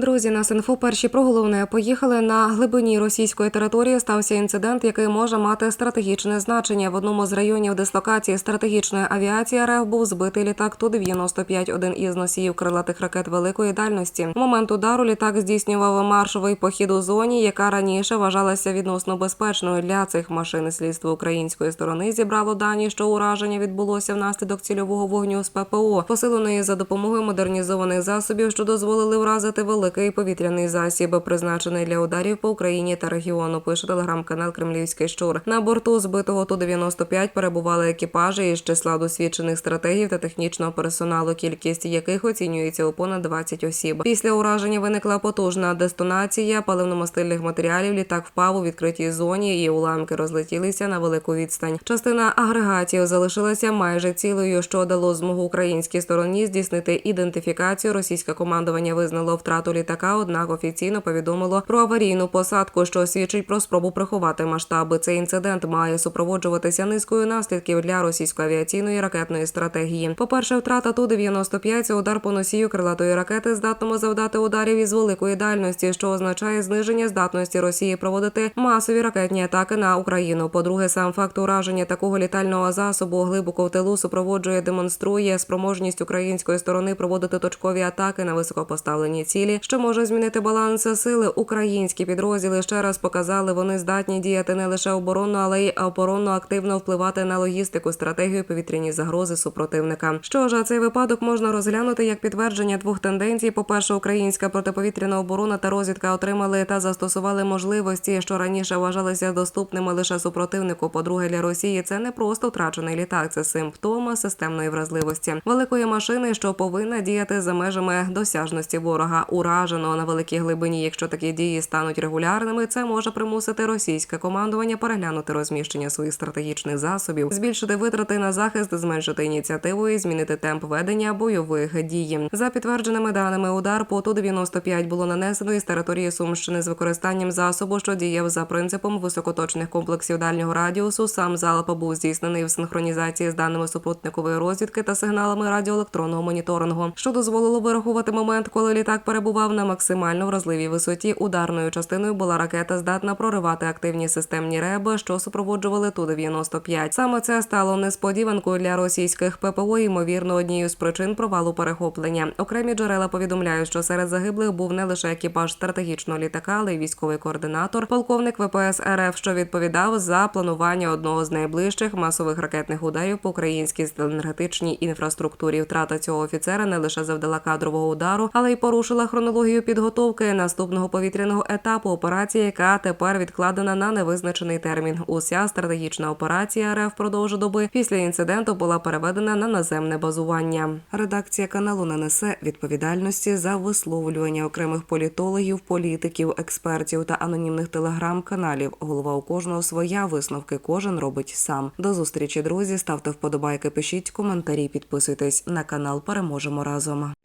Друзі, на Синфу перші про головне поїхали на глибині російської території. Стався інцидент, який може мати стратегічне значення. В одному з районів дислокації стратегічної авіації РФ був збитий літак Ту-95, один із носіїв крилатих ракет великої дальності. В момент удару літак здійснював маршовий похід у зоні, яка раніше вважалася відносно безпечною для цих машин. Слідство української сторони зібрало дані, що ураження відбулося внаслідок цільового вогню з ППО, посиленої за допомогою модернізованих засобів, що дозволили вразити великий повітряний засіб, призначений для ударів по Україні та регіону. Пише телеграм-канал Кремлівський щур. На борту збитого Ту-95 перебували екіпажі із числа досвідчених стратегів та технічного персоналу, кількість яких оцінюється у понад 20 осіб. Після ураження виникла потужна дестонація паливно-мастильних матеріалів. Літак впав у відкритій зоні, і уламки розлетілися на велику відстань. Частина агрегатів залишилася майже цілою, що дало змогу українській стороні здійснити ідентифікацію. Російське командування визнало втрату літака, однак офіційно повідомило про аварійну посадку, що свідчить про спробу приховати масштаби. Цей інцидент має супроводжуватися низкою наслідків для російської авіаційної ракетної стратегії. По перше, втрата ту 95 це удар по носію крилатої ракети, здатному завдати ударів із великої дальності, що означає зниження здатності Росії проводити масові ракетні атаки на Україну. По-друге, сам факт ураження такого літального засобу глибоко в тилу супроводжує, демонструє спроможність української сторони проводити точкові атаки на високопоставлені цілі, що може змінити баланс сили. Українські підрозділи ще раз показали, вони здатні діяти не лише оборонно, але й оборонно активно впливати на логістику, стратегію, повітряні загрози супротивника. Що ж, цей випадок можна розглянути як підтвердження двох тенденцій. По перше, українська протиповітряна оборона та розвідка отримали та застосували можливості, що раніше вважалися доступними лише супротивнику. По-друге, для Росії це не просто втрачений літак, це симптом системної вразливості великої машини, що повинна діяти за межами досяжності ворога. Уражено на великій глибині. Якщо такі дії стануть регулярними, це може примусити російське командування переглянути розміщення своїх стратегічних засобів, збільшити витрати на захист, зменшити ініціативу і змінити темп ведення бойових дій. За підтвердженими даними, удар по Ту-95 було нанесено із території Сумщини з використанням засобу, що діяв за принципом високоточних комплексів дальнього радіусу. Сам залп був здійснений в синхронізації з даними супутникової розвідки та сигналами радіоелектронного моніторингу, що дозволило вирахувати момент, коли літак перебував на максимально вразливій висоті. Ударною частиною була ракета, здатна проривати активні системні реби, що супроводжували Ту-95. Саме це стало несподіванкою для російських ППО, ймовірно, однією з причин провалу перехоплення. Окремі джерела повідомляють, що серед загиблих був не лише екіпаж стратегічного літака, але й військовий координатор, полковник ВПС РФ, що відповідав за планування одного з найближчих масових ракетних ударів по українській енергетичній інфраструктурі. Втрата цього офіцера не лише завдала кадрового удару, але й порушила хронологію підготовки наступного повітряного етапу операції, яка тепер відкладена на невизначений термін. Уся стратегічна операція РФ впродовж доби після інциденту була переведена на наземне базування. Редакція каналу не несе відповідальності за висловлювання окремих політологів, політиків, експертів та анонімних телеграм-каналів. Голова у кожного своя висновки кожен робить сам. До зустрічі, друзі. Ставте вподобайки, пишіть коментарі, підписуйтесь на канал. Переможемо разом.